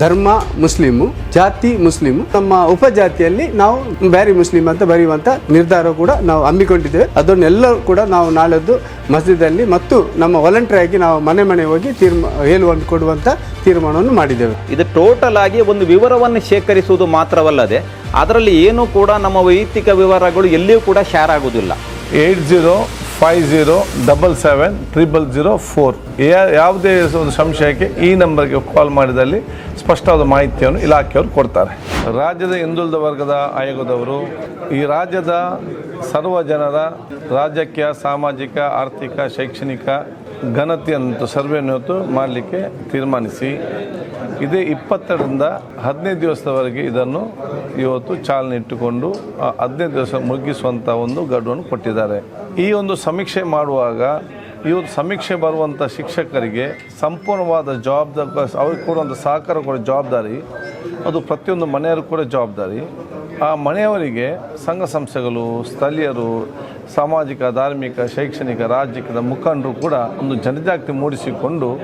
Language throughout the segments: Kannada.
ಧರ್ಮ ಮುಸ್ಲಿಮು ಜಾತಿ ಮುಸ್ಲಿಮು. ನಮ್ಮ ಉಪಜಾತಿಯಲ್ಲಿ ನಾವು ಬ್ಯಾರಿ ಮುಸ್ಲಿಂ ಅಂತ ಬರೆಯುವಂತ ನಿರ್ಧಾರ ಕೂಡ ನಾವು ಹಮ್ಮಿಕೊಂಡಿದ್ದೇವೆ. ಅದನ್ನೆಲ್ಲ ಕೂಡ ನಾವು ನಾಳೆದ್ದು ಮಸ್ಜಿದಲ್ಲಿ ಮತ್ತು ನಮ್ಮ ವಾಲಂಟರಿ ಆಗಿ ನಾವು ಮನೆ ಮನೆ ಹೋಗಿ ತೀರ್ಮಾನ ಹೇಳುವಂತ ಕೊಡುವಂತ ತೀರ್ಮಾನವನ್ನು ಮಾಡಿದ್ದೇವೆ. ಇದು ಟೋಟಲ್ ಆಗಿ ಒಂದು ವಿವರವನ್ನು ಶೇಖರಿಸುವುದು ಮಾತ್ರವಲ್ಲದೆ ಅದರಲ್ಲಿ ಏನು ಕೂಡ ನಮ್ಮ ವೈಯಕ್ತಿಕ ವಿವರಗಳು ಎಲ್ಲಿಯೂ ಕೂಡ ಶೇರ್ ಆಗುವುದಿಲ್ಲ. Eight zero five zero double seven triple zero four ಯಾವುದೇ ಒಂದು ಸಂಶಯಕ್ಕೆ ಈ ನಂಬರ್ಗೆ ಕಾಲ್ ಮಾಡಿದಲ್ಲಿ ಸ್ಪಷ್ಟವಾದ ಮಾಹಿತಿಯನ್ನು ಇಲಾಖೆಯವರು ಕೊಡ್ತಾರೆ. ರಾಜ್ಯದ ಹಿಂದುಳಿದ ವರ್ಗದ ಆಯೋಗದವರು, ಈ ರಾಜ್ಯದ ಸರ್ವ ಜನರ ರಾಜಕೀಯ, ಸಾಮಾಜಿಕ, ಆರ್ಥಿಕ, ಶೈಕ್ಷಣಿಕ ಘನತೆಯನ್ನು ಸರ್ವೆಯನ್ನು ಮಾಡಲಿಕ್ಕೆ ತೀರ್ಮಾನಿಸಿ. ಇದೇ ಇಪ್ಪತ್ತೆರಡರಿಂದ ಹದಿನೈದು ದಿವಸದವರೆಗೆ ಇದನ್ನು ಇವತ್ತು ಚಾಲನೆ ಇಟ್ಟುಕೊಂಡು ಹದಿನೈದು ದಿವಸ ಮುಗಿಸುವಂಥ ಒಂದು ಗಡುವನ್ನು ಕೊಟ್ಟಿದ್ದಾರೆ. ಈ ಒಂದು ಸಮೀಕ್ಷೆ ಮಾಡುವಾಗ ಇವತ್ತು ಸಮೀಕ್ಷೆ ಬರುವಂಥ ಶಿಕ್ಷಕರಿಗೆ ಸಂಪೂರ್ಣವಾದ ಜವಾಬ್ದಾರಿ ಅವ್ರಿಗೆ ಕೊಡುವಂಥ ಸಹಕಾರ ಕೂಡ ಜವಾಬ್ದಾರಿ, ಅದು ಪ್ರತಿಯೊಂದು ಮನೆಯವರು ಕೂಡ ಜವಾಬ್ದಾರಿ. ಆ ಮನೆಯವರಿಗೆ ಸಂಘ ಸಂಸ್ಥೆಗಳು, ಸ್ಥಳೀಯರು, ಸಾಮಾಜಿಕ, ಧಾರ್ಮಿಕ, ಶೈಕ್ಷಣಿಕ, ರಾಜಕೀಯದ ಮುಖಂಡರು ಕೂಡ ಒಂದು ಜನಜಾಗೃತಿ ಮೂಡಿಸಿಕೊಂಡು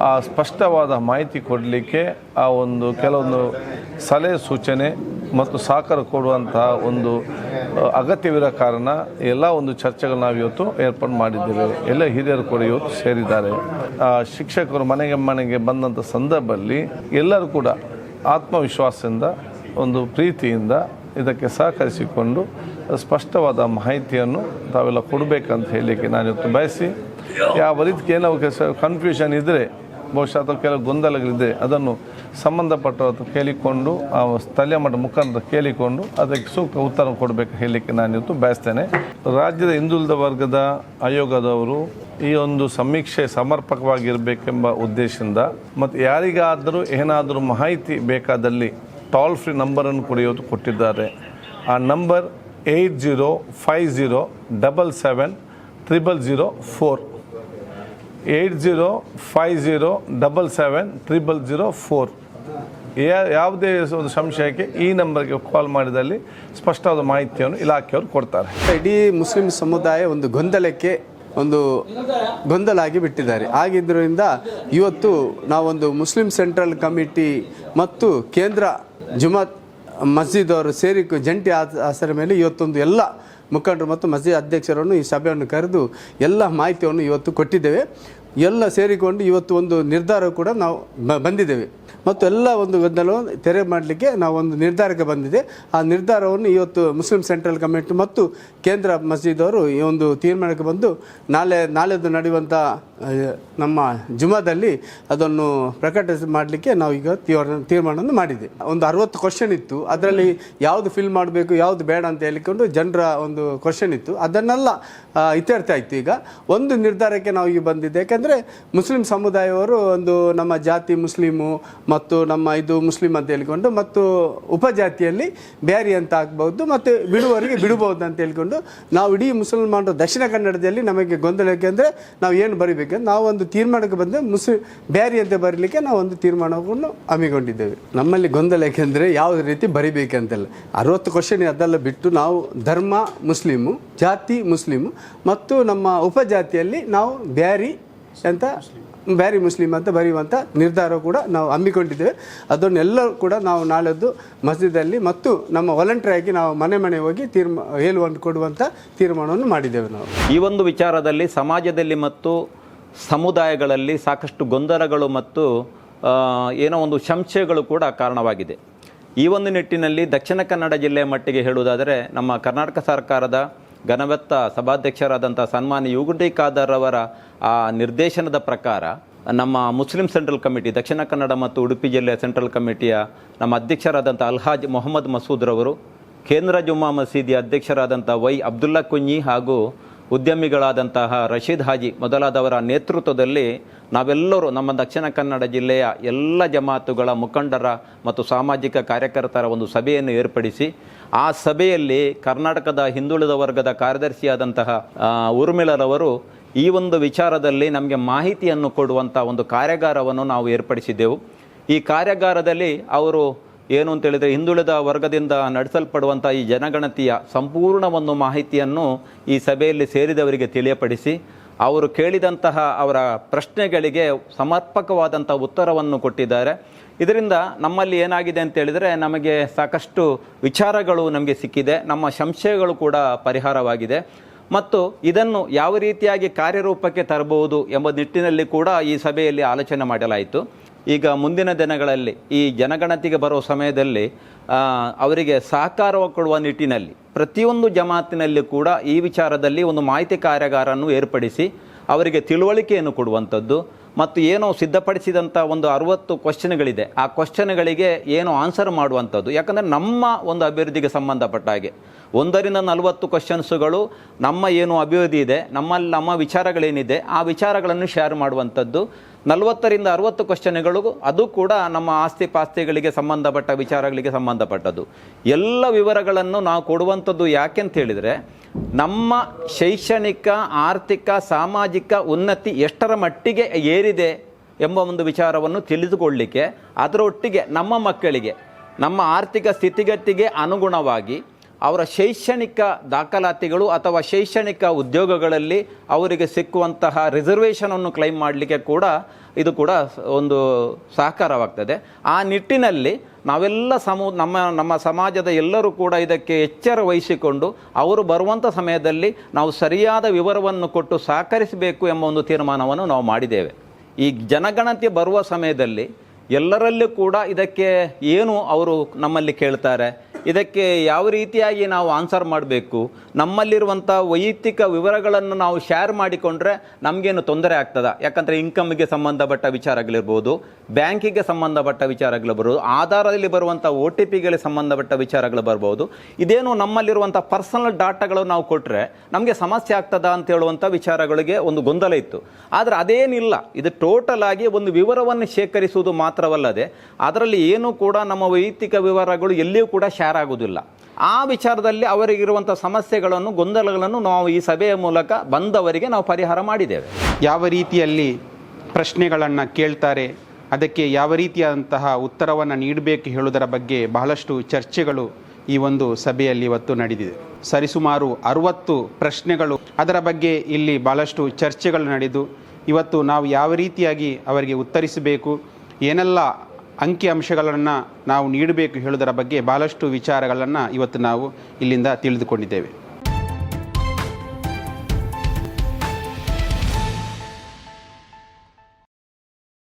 ಆ ಸ್ಪಷ್ಟವಾದ ಮಾಹಿತಿ ಕೊಡಲಿಕ್ಕೆ ಆ ಒಂದು ಕೆಲವೊಂದು ಸಲಹೆ ಸೂಚನೆ ಮತ್ತು ಸಹಕಾರ ಕೊಡುವಂತಹ ಒಂದು ಅಗತ್ಯವಿರೋ ಕಾರಣ ಎಲ್ಲ ಒಂದು ಚರ್ಚೆಗಳು ನಾವು ಇವತ್ತು ಏರ್ಪಾಡು ಮಾಡಿದ್ದೇವೆ. ಎಲ್ಲ ಹಿರಿಯರು ಕೂಡ ಇವತ್ತು ಸೇರಿದ್ದಾರೆ. ಆ, ಶಿಕ್ಷಕರು ಮನೆಗೆ ಮನೆಗೆ ಬಂದಂಥ ಸಂದರ್ಭದಲ್ಲಿ ಎಲ್ಲರೂ ಕೂಡ ಆತ್ಮವಿಶ್ವಾಸದಿಂದ ಒಂದು ಪ್ರೀತಿಯಿಂದ ಇದಕ್ಕೆ ಸಹಕರಿಸಿಕೊಂಡು ಸ್ಪಷ್ಟವಾದ ಮಾಹಿತಿಯನ್ನು ತಾವೆಲ್ಲ ಕೊಡಬೇಕಂತ ಹೇಳಲಿಕ್ಕೆ ನಾನು ಇವತ್ತು ಬಯಸಿ, ಯಾವ ರೀತಿ ಏನೋ ಕನ್ಫ್ಯೂಷನ್ ಇದ್ದರೆ ಬಹುಶಃ ಅಥವಾ ಕೆಲವು ಗೊಂದಲಗಳಿದ್ದರೆ ಅದನ್ನು ಸಂಬಂಧಪಟ್ಟವರು ಕೇಳಿಕೊಂಡು, ಆ ಸ್ಥಳೀಯ ಮಟ್ಟ ಮುಖಾಂತರ ಕೇಳಿಕೊಂಡು ಅದಕ್ಕೆ ಸೂಕ್ತ ಉತ್ತರ ಕೊಡಬೇಕು ಹೇಳಲಿಕ್ಕೆ ನಾನು ಇವತ್ತು ಬಯಸ್ತೇನೆ. ರಾಜ್ಯದ ಹಿಂದುಳಿದ ವರ್ಗದ ಆಯೋಗದವರು ಈ ಒಂದು ಸಮೀಕ್ಷೆ ಸಮರ್ಪಕವಾಗಿರಬೇಕೆಂಬ ಉದ್ದೇಶದಿಂದ, ಮತ್ತು ಯಾರಿಗಾದರೂ ಏನಾದರೂ ಮಾಹಿತಿ ಬೇಕಾದಲ್ಲಿ ಟೋಲ್ ಫ್ರೀ ನಂಬರನ್ನು ಕುಡಿಯೋದು ಕೊಟ್ಟಿದ್ದಾರೆ. ಆ number eight zero five zero double seven triple zero four eight zero five zero double seven triple zero four ಯಾವುದೇ ಒಂದು ಸಂಶಯಕ್ಕೆ ಈ ನಂಬರ್ಗೆ ಕಾಲ್ ಮಾಡಿದಲ್ಲಿ ಸ್ಪಷ್ಟವಾದ ಮಾಹಿತಿಯನ್ನು ಇಲಾಖೆಯವರು ಕೊಡ್ತಾರೆ. ಇಡೀ ಮುಸ್ಲಿಂ ಸಮುದಾಯ ಒಂದು ಗೊಂದಲಕ್ಕೆ ಒಂದು ಗೊಂದಲ ಆಗಿ ಬಿಟ್ಟಿದ್ದಾರೆ. ಆಗಿದ್ದರಿಂದ ಇವತ್ತು ನಾವೊಂದು ಮುಸ್ಲಿಂ ಸೆಂಟ್ರಲ್ ಕಮಿಟಿ ಮತ್ತು ಕೇಂದ್ರ ಜುಮಾತ್ ಮಸ್ಜಿದ್ ಅವರು ಸೇರಿ ಜಂಟಿ ಆಸರ ಮೇಲೆ ಇವತ್ತೊಂದು ಎಲ್ಲ ಮುಖಂಡರು ಮತ್ತು ಮಸ್ಜಿದ್ ಅಧ್ಯಕ್ಷರನ್ನು ಈ ಸಭೆಯನ್ನು ಕರೆದು ಎಲ್ಲ ಮಾಹಿತಿಯನ್ನು ಇವತ್ತು ಕೊಟ್ಟಿದ್ದೇವೆ. ಎಲ್ಲ ಸೇರಿಕೊಂಡು ಇವತ್ತು ಒಂದು ನಿರ್ಧಾರ ಕೂಡ ನಾವು ಬಂದಿದ್ದೇವೆ. ಮತ್ತು ಎಲ್ಲ ಒಂದು ಗದ್ದಲವನ್ನು ತೆರೆ ಮಾಡಲಿಕ್ಕೆ ನಾವು ಒಂದು ನಿರ್ಧಾರಕ್ಕೆ ಬಂದಿದೆ. ಆ ನಿರ್ಧಾರವನ್ನು ಇವತ್ತು ಮುಸ್ಲಿಂ ಸೆಂಟ್ರಲ್ ಕಮಿಟಿ ಮತ್ತು ಕೇಂದ್ರ ಮಸ್ಜಿದ್ ಅವರು ಈ ಒಂದು ತೀರ್ಮಾನಕ್ಕೆ ಬಂದು ನಾಳೆ, ನಾಳೆದು ನಡೆಯುವಂಥ ನಮ್ಮ ಜುಮಾದಲ್ಲಿ ಅದನ್ನು ಪ್ರಕಟ ಮಾಡಲಿಕ್ಕೆ ನಾವು ಈಗ ತೀರ್ಮಾನವನ್ನು ಮಾಡಿದೆ. ಒಂದು ಅರವತ್ತು ಕ್ವಶನ್ ಇತ್ತು. ಅದರಲ್ಲಿ ಯಾವುದು ಫಿಲ್ ಮಾಡಬೇಕು, ಯಾವುದು ಬೇಡ ಅಂತ ಹೇಳಿಕೊಂಡು ಜನರ ಒಂದು ಕ್ವಶನ್ ಇತ್ತು. ಅದನ್ನೆಲ್ಲ ಇತ್ಯರ್ಥ ಆಯಿತು ಈಗ. ಒಂದು ನಿರ್ಧಾರಕ್ಕೆ ನಾವು ಈಗ ಬಂದಿದ್ದೆ. ಯಾಕಂದರೆ ಮುಸ್ಲಿಂ ಸಮುದಾಯವರು ಒಂದು ನಮ್ಮ ಜಾತಿ ಮುಸ್ಲಿಮು ಮತ್ತು ನಮ್ಮ ಇದು ಮುಸ್ಲಿಂ ಅಂತ ಹೇಳಿಕೊಂಡು ಮತ್ತು ಉಪಜಾತಿಯಲ್ಲಿ ಬ್ಯಾರಿ ಅಂತ ಆಗ್ಬೋದು ಮತ್ತು ಬಿಡುವವರಿಗೆ ಬಿಡಬಹುದು ಅಂತ ಹೇಳ್ಕೊಂಡು ನಾವು ಇಡೀ ಮುಸಲ್ಮಾನರು ದಕ್ಷಿಣ ಕನ್ನಡದಲ್ಲಿ ನಮಗೆ ಗೊಂದಲ ಯಾಕೆಂದರೆ ನಾವು ಏನು ಬರೀಬೇಕು ನಾವು ಒಂದು ತೀರ್ಮಾನಕ್ಕೆ ಬಂದರೆ ಮುಸ್ಲಿಂ, ಬ್ಯಾರಿ ಅಂತ ಬರಲಿಕ್ಕೆ ನಾವು ಒಂದು ತೀರ್ಮಾನವನ್ನು ಹಮ್ಮಿಕೊಂಡಿದ್ದೇವೆ. ನಮ್ಮಲ್ಲಿ ಗೊಂದಲ ಯಾಕೆಂದರೆ ಯಾವ ರೀತಿ ಬರಿಬೇಕಂತಲ್ಲ. ಅರವತ್ತು ಕ್ವಶನ್ ಅದೆಲ್ಲ ಬಿಟ್ಟು ನಾವು ಧರ್ಮ ಮುಸ್ಲಿಮು, ಜಾತಿ ಮುಸ್ಲಿಮು ಮತ್ತು ನಮ್ಮ ಉಪಜಾತಿಯಲ್ಲಿ ನಾವು ಬ್ಯಾರಿ ಅಂತ ಬ್ಯಾರಿ ಮುಸ್ಲಿಂ ಅಂತ ಬರೆಯುವಂಥ ನಿರ್ಧಾರ ಕೂಡ ನಾವು ಹಮ್ಮಿಕೊಂಡಿದ್ದೇವೆ. ಅದನ್ನೆಲ್ಲ ಕೂಡ ನಾವು ನಾಳೆದ್ದು ಮಸ್ಜಿದಲ್ಲಿ ಮತ್ತು ನಮ್ಮ ವಾಲಂಟರಿ ಆಗಿ ನಾವು ಮನೆ ಮನೆ ಹೋಗಿ ತೀರ್ಮಾ, ಹೇಳುವಂತ ಕೊಡುವಂಥ ತೀರ್ಮಾನವನ್ನು ಮಾಡಿದ್ದೇವೆ ನಾವು. ಈ ಒಂದು ವಿಚಾರದಲ್ಲಿ ಸಮಾಜದಲ್ಲಿ ಮತ್ತು ಸಮುದಾಯಗಳಲ್ಲಿ ಸಾಕಷ್ಟು ಗೊಂದಲಗಳು ಮತ್ತು ಏನೋ ಒಂದು ಸಂಶಯಗಳು ಕೂಡ ಕಾರಣವಾಗಿದೆ. ಈ ಒಂದು ನಿಟ್ಟಿನಲ್ಲಿ ದಕ್ಷಿಣ ಕನ್ನಡ ಜಿಲ್ಲೆಯ ಮಟ್ಟಿಗೆ ಹೇಳುವುದಾದರೆ ನಮ್ಮ ಕರ್ನಾಟಕ ಸರ್ಕಾರದ ಘನವೆತ್ತ ಸಭಾಧ್ಯಕ್ಷರಾದಂಥ ಸನ್ಮಾನ್ಯ ಯುಗುಂಡಿ ಖಾದರ್ ಅವರ ಆ ನಿರ್ದೇಶನದ ಪ್ರಕಾರ ನಮ್ಮ Muslim central committee, Dakshina Kannada ಮತ್ತು ಉಡುಪಿ ಜಿಲ್ಲೆಯ ಸೆಂಟ್ರಲ್ ಕಮಿಟಿಯ ನಮ್ಮ ಅಧ್ಯಕ್ಷರಾದಂಥ ಅಲ್ಹಾಜ್ ಮೊಹಮ್ಮದ್ ಮಸೂದ್ರವರು ಕೇಂದ್ರ ಜುಮ್ಮಾ ಮಸೀದಿಯ ಅಧ್ಯಕ್ಷರಾದಂಥ ವೈ ಅಬ್ದುಲ್ಲಾ ಕುಂಜಿ ಹಾಗೂ ಉದ್ಯಮಿಗಳಾದಂತಹ ರಶೀದ್ ಹಾಜಿ ಮೊದಲಾದವರ ನೇತೃತ್ವದಲ್ಲಿ ನಾವೆಲ್ಲರೂ ನಮ್ಮ ದಕ್ಷಿಣ ಕನ್ನಡ ಜಿಲ್ಲೆಯ ಎಲ್ಲ ಜಮಾತುಗಳ ಮುಖಂಡರ ಮತ್ತು ಸಾಮಾಜಿಕ ಕಾರ್ಯಕರ್ತರ ಒಂದು ಸಭೆಯನ್ನು ಏರ್ಪಡಿಸಿ, ಆ ಸಭೆಯಲ್ಲಿ ಕರ್ನಾಟಕದ ಹಿಂದುಳಿದ ವರ್ಗದ ಕಾರ್ಯದರ್ಶಿಯಾದಂತಹ ಉರ್ಮಿಳರವರು ಈ ಒಂದು ವಿಚಾರದಲ್ಲಿ ನಮಗೆ ಮಾಹಿತಿಯನ್ನು ಕೊಡುವಂಥ ಒಂದು ಕಾರ್ಯಾಗಾರವನ್ನು ನಾವು ಏರ್ಪಡಿಸಿದ್ದೆವು. ಈ ಕಾರ್ಯಾಗಾರದಲ್ಲಿ ಅವರು ಏನು ಅಂತ ಹೇಳಿದರೆ ಹಿಂದುಳಿದ ವರ್ಗದಿಂದ ನಡೆಸಲ್ಪಡುವಂಥ ಈ ಜನಗಣತಿಯ ಸಂಪೂರ್ಣ ಒಂದು ಮಾಹಿತಿಯನ್ನು ಈ ಸಭೆಯಲ್ಲಿ ಸೇರಿದವರಿಗೆ ತಿಳಿಯಪಡಿಸಿ, ಅವರು ಕೇಳಿದಂತಹ ಅವರ ಪ್ರಶ್ನೆಗಳಿಗೆ ಸಮರ್ಪಕವಾದಂಥ ಉತ್ತರವನ್ನು ಕೊಟ್ಟಿದ್ದಾರೆ. ಇದರಿಂದ ನಮ್ಮಲ್ಲಿ ಏನಾಗಿದೆ ಅಂತ ಹೇಳಿದರೆ ನಮಗೆ ಸಾಕಷ್ಟು ವಿಚಾರಗಳು ನಮಗೆ ಸಿಕ್ಕಿದೆ, ನಮ್ಮ ಸಂಶಯಗಳು ಕೂಡ ಪರಿಹಾರವಾಗಿದೆ. ಮತ್ತು ಇದನ್ನು ಯಾವ ರೀತಿಯಾಗಿ ಕಾರ್ಯರೂಪಕ್ಕೆ ತರಬಹುದು ಎಂಬ ನಿಟ್ಟಿನಲ್ಲಿ ಕೂಡ ಈ ಸಭೆಯಲ್ಲಿ ಆಲೋಚನೆ ಮಾಡಲಾಯಿತು. ಈಗ ಮುಂದಿನ ದಿನಗಳಲ್ಲಿ, ಈ ಜನಗಣತಿಗೆ ಬರುವ ಸಮಯದಲ್ಲಿ ಅವರಿಗೆ ಸಹಕಾರ ಕೊಡುವ ನಿಟ್ಟಿನಲ್ಲಿ, ಪ್ರತಿಯೊಂದು ಜಮಾತಿನಲ್ಲಿ ಕೂಡ ಈ ವಿಚಾರದಲ್ಲಿ ಒಂದು ಮಾಹಿತಿ ಕಾರ್ಯಾಗಾರವನ್ನು ಏರ್ಪಡಿಸಿ, ಅವರಿಗೆ ತಿಳುವಳಿಕೆಯನ್ನು ಕೊಡುವಂಥದ್ದು ಮತ್ತು ಏನೋ ಸಿದ್ಧಪಡಿಸಿದಂಥ ಒಂದು ಅರುವತ್ತು ಕ್ವಶನ್ಗಳಿದೆ ಆ ಕ್ವಶನ್ಗಳಿಗೆ ಏನು ಆನ್ಸರ್ ಮಾಡುವಂಥದ್ದು. ಯಾಕಂದರೆ ನಮ್ಮ ಒಂದು ಅಭಿವೃದ್ಧಿಗೆ ಸಂಬಂಧಪಟ್ಟ ಹಾಗೆ. ಒಂದರಿಂದ ನಲವತ್ತು ಕ್ವಶನ್ಸುಗಳು ನಮ್ಮ ಏನು ಅಭಿವೃದ್ಧಿ ಇದೆ, ನಮ್ಮಲ್ಲಿ ನಮ್ಮ ವಿಚಾರಗಳೇನಿದೆ, ಆ ವಿಚಾರಗಳನ್ನು ಶೇರ್ ಮಾಡುವಂಥದ್ದು. ನಲವತ್ತರಿಂದ ಅರವತ್ತು ಕ್ವಶನ್ಗಳು ಅದು ಕೂಡ ನಮ್ಮ ಆಸ್ತಿ ಪಾಸ್ತಿಗಳಿಗೆ ಸಂಬಂಧಪಟ್ಟ, ವಿಚಾರಗಳಿಗೆ ಸಂಬಂಧಪಟ್ಟದ್ದು. ಎಲ್ಲ ವಿವರಗಳನ್ನು ನಾವು ಕೊಡುವಂಥದ್ದು ಯಾಕೆ ಅಂತ ಹೇಳಿದರೆ, ನಮ್ಮ ಶೈಕ್ಷಣಿಕ, ಆರ್ಥಿಕ, ಸಾಮಾಜಿಕ ಉನ್ನತಿ ಎಷ್ಟರ ಮಟ್ಟಿಗೆ ಏರಿದೆ ಎಂಬ ಒಂದು ವಿಚಾರವನ್ನು ತಿಳಿದುಕೊಳ್ಳಲಿಕ್ಕೆ ಅದರೊಟ್ಟಿಗೆ ನಮ್ಮ ಮಕ್ಕಳಿಗೆ, ನಮ್ಮ ಆರ್ಥಿಕ ಸ್ಥಿತಿಗತಿಗೆ ಅನುಗುಣವಾಗಿ ಅವರ ಶೈಕ್ಷಣಿಕ ದಾಖಲಾತಿಗಳು ಅಥವಾ ಶೈಕ್ಷಣಿಕ ಉದ್ಯೋಗಗಳಲ್ಲಿ ಅವರಿಗೆ ಸಿಕ್ಕುವಂತಹ ರಿಸರ್ವೇಷನನ್ನು ಕ್ಲೈಮ್ ಮಾಡಲಿಕ್ಕೆ ಕೂಡ ಇದು ಕೂಡ ಒಂದು ಸಹಕಾರವಾಗ್ತದೆ. ಆ ನಿಟ್ಟಿನಲ್ಲಿ ನಾವೆಲ್ಲ ಸಮೂ, ನಮ್ಮ ನಮ್ಮ ಸಮಾಜದ ಎಲ್ಲರೂ ಕೂಡ ಇದಕ್ಕೆ ಎಚ್ಚರ ವಹಿಸಿಕೊಂಡು ಅವರು ಬರುವಂಥ ಸಮಯದಲ್ಲಿ ನಾವು ಸರಿಯಾದ ವಿವರವನ್ನು ಕೊಟ್ಟು ಸಹಕರಿಸಬೇಕು ಎಂಬ ಒಂದು ತೀರ್ಮಾನವನ್ನು ನಾವು ಮಾಡಿದ್ದೇವೆ. ಈ ಜನಗಣತಿ ಬರುವ ಸಮಯದಲ್ಲಿ ಎಲ್ಲರಲ್ಲೂ ಕೂಡ ಇದಕ್ಕೆ ಏನು ಅವರು ನಮ್ಮಲ್ಲಿ ಕೇಳ್ತಾರೆ? ಇದಕ್ಕೆ ಯಾವ ರೀತಿಯಾಗಿ ನಾವು ಆನ್ಸರ್ ಮಾಡಬೇಕು? ನಮ್ಮಲ್ಲಿರುವಂಥ ವೈಯಕ್ತಿಕ ವಿವರಗಳನ್ನು ನಾವು ಶೇರ್ ಮಾಡಿಕೊಂಡ್ರೆ ನಮಗೇನು ತೊಂದರೆ ಆಗ್ತದೆ? ಯಾಕಂದರೆ ಇನ್ಕಮ್ಗೆ ಸಂಬಂಧಪಟ್ಟ ವಿಚಾರಗಳಿರ್ಬೋದು ಬ್ಯಾಂಕಿಗೆ ಸಂಬಂಧಪಟ್ಟ ವಿಚಾರಗಳು ಆಧಾರದಲ್ಲಿ ಬರುವಂಥ ಒ ಟಿ ಪಿಗಳಿಗೆ ಸಂಬಂಧಪಟ್ಟ ವಿಚಾರಗಳು ಬರ್ಬೋದು. ಇದೇನು ನಮ್ಮಲ್ಲಿರುವಂಥ ಪರ್ಸನಲ್ ಡಾಟಾಗಳು ನಾವು ಕೊಟ್ಟರೆ ನಮಗೆ ಸಮಸ್ಯೆ ಆಗ್ತದ ಅಂತ ಹೇಳುವಂಥ ವಿಚಾರಗಳಿಗೆ ಒಂದು ಗೊಂದಲ ಇತ್ತು. ಆದರೆ ಅದೇನಿಲ್ಲ. ಇದು ಟೋಟಲ್ ಆಗಿ ಒಂದು ವಿವರವನ್ನು ಶೇಖರಿಸುವುದು ಮಾತ್ರವಲ್ಲದೆ, ಅದರಲ್ಲಿ ಏನು ಕೂಡ ನಮ್ಮ ವೈಯಕ್ತಿಕ ವಿವರಗಳು ಎಲ್ಲಿಯೂ ಕೂಡ ಶೇರ್ ಆಗುವುದಿಲ್ಲ ಆ ವಿಚಾರದಲ್ಲಿ ಅವರಿಗಿರುವಂಥ ಸಮಸ್ಯೆಗಳನ್ನು, ಗೊಂದಲಗಳನ್ನು ನಾವು ಈ ಸಭೆಯ ಮೂಲಕ ಬಂದವರಿಗೆ ನಾವು ಪರಿಹಾರ ಮಾಡಿದ್ದೇವೆ. ಯಾವ ರೀತಿಯಲ್ಲಿ ಪ್ರಶ್ನೆಗಳನ್ನು ಕೇಳ್ತಾರೆ, ಅದಕ್ಕೆ ಯಾವ ರೀತಿಯಾದಂತಹ ಉತ್ತರವನ್ನು ನೀಡಬೇಕು ಹೇಳುವುದರ ಬಗ್ಗೆ ಬಹಳಷ್ಟು ಚರ್ಚೆಗಳು ಈ ಒಂದು ಸಭೆಯಲ್ಲಿ ಇವತ್ತು ನಡೆದಿದೆ. ಸರಿಸುಮಾರು ಅರುವತ್ತು ಪ್ರಶ್ನೆಗಳು ಅದರ ಬಗ್ಗೆ ಇಲ್ಲಿ ಬಹಳಷ್ಟು ಚರ್ಚೆಗಳು ನಡೆದು, ಇವತ್ತು ನಾವು ಯಾವ ರೀತಿಯಾಗಿ ಅವರಿಗೆ ಉತ್ತರಿಸಬೇಕು, ಏನೆಲ್ಲ ಅಂಕಿ ಅಂಶಗಳನ್ನು ನಾವು ನೀಡಬೇಕು ಹೇಳುವುದರ ಬಗ್ಗೆ ಬಹಳಷ್ಟು ವಿಚಾರಗಳನ್ನು ಇವತ್ತು ನಾವು ಇಲ್ಲಿಂದ ತಿಳಿದುಕೊಂಡಿದ್ದೇವೆ.